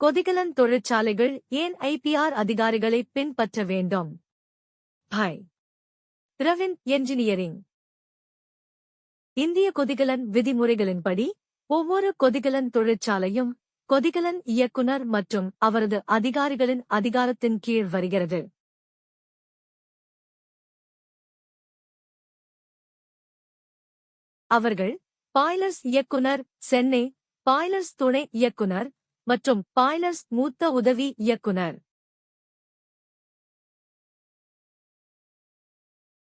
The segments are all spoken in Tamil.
கொதிகலன் தொழிற்சாலைகள் ஏன் ஐபிஆர் அதிகாரிகளை பின்பற்ற வேண்டும்? ஹை. ரவின் என்ஜினியரிங். இந்திய கொதிகலன் விதிமுறைகளின்படி ஒவ்வொரு கொதிகலன் தொழிற்சாலையும் கொதிகலன் இயக்குனர் மற்றும் அவரது அதிகாரிகளின் அதிகாரத்தின் கீழ் வருகிறது. அவர்கள் பாய்லர்ஸ் இயக்குனர் சென்னை பாய்லர்ஸ் துணை இயக்குனர் மற்றும் பாய்லர்ஸ் மூத்த உதவி இயக்குனர்.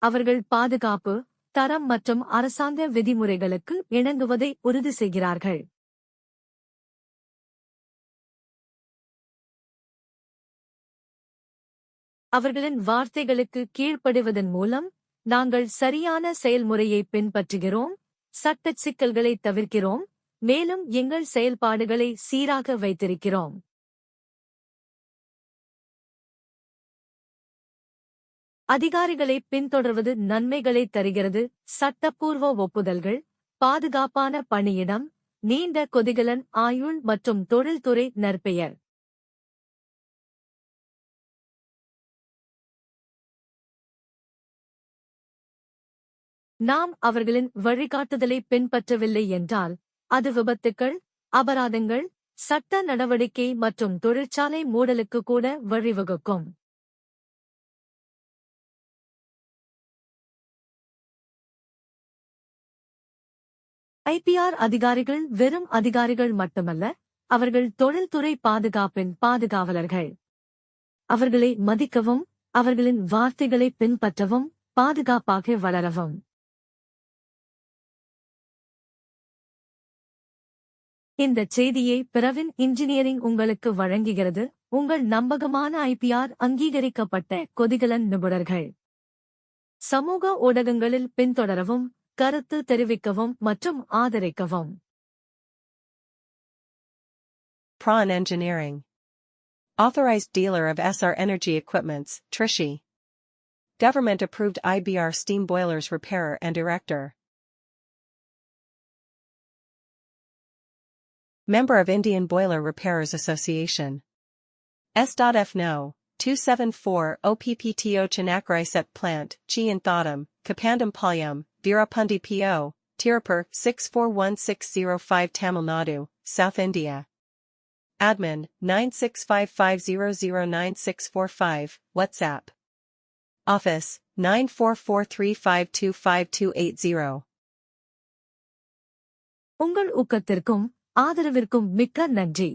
அவர்கள் பாதுகாப்பு தரம் மற்றும் அரசாங்க விதிமுறைகளுக்கு இணங்குவதை உறுதி செய்கிறார்கள். அவர்களின் வார்த்தைகளுக்கு கீழ்ப்படுவதன் மூலம் நாங்கள் சரியான செயல்முறையை பின்பற்றுகிறோம் சட்ட சிக்கல்களை தவிர்க்கிறோம் மேலும் எங்கள் செயல்பாடுகளை சீராக வைத்திருக்கிறோம். அதிகாரிகளை பின்தொடர்வது நன்மைகளை தருகிறது. சட்டப்பூர்வ ஒப்புதல்கள் பாதுகாப்பான பணியிடம் நீண்ட கொதிகலன் ஆயுள் மற்றும் தொழில்துறை நற்பெயர். நாம் அவர்களின் வழிகாட்டுதலை பின்பற்றவில்லை என்றால் அது விபத்துக்கள் அபராதங்கள் சட்ட நடவடிக்கை மற்றும் தொழிற்சாலை மூடலுக்கு கூட வழிவகுக்கும். ஐபிஆர் அதிகாரிகள் வெறும் அதிகாரிகள் மட்டுமல்ல அவர்கள் தொழில்துறை பாதுகாப்பின் பாதுகாவலர்கள். அவர்களை மதிக்கவும் அவர்களின் வார்த்தைகளை பின்பற்றவும் பாதுகாப்பாக வளரவும். இந்த செய்தியை பிரவின் இன்ஜினியரிங் உங்களுக்கு வழங்குகிறது உங்கள் நம்பகமான ஐபிஆர் அங்கீகரிக்கப்பட்ட கொதிகலன் நிபுணர்கள் சமூக ஊடகங்களில் பின்தொடரவும் கருத்து தெரிவிக்கவும் மற்றும் ஆதரிக்கவும் Prawn Engineering. Authorized dealer of SR Energy Equipments, Trishi. Government approved IBR steam boilers repairer and erector. Member of Indian Boiler Repairers Association. S.F. No. 274 OPPTO Chinakrai Set Plant, Chi and Thodam, Kapandam Palyam, Virapundi PO, Tirupur 641605 Tamil Nadu, South India. Admin 965500965, WhatsApp. Office 94435252280. உங்கள் ஊக்கத்திற்கும் ஆதரவிற்கும் மிக்க நன்றி.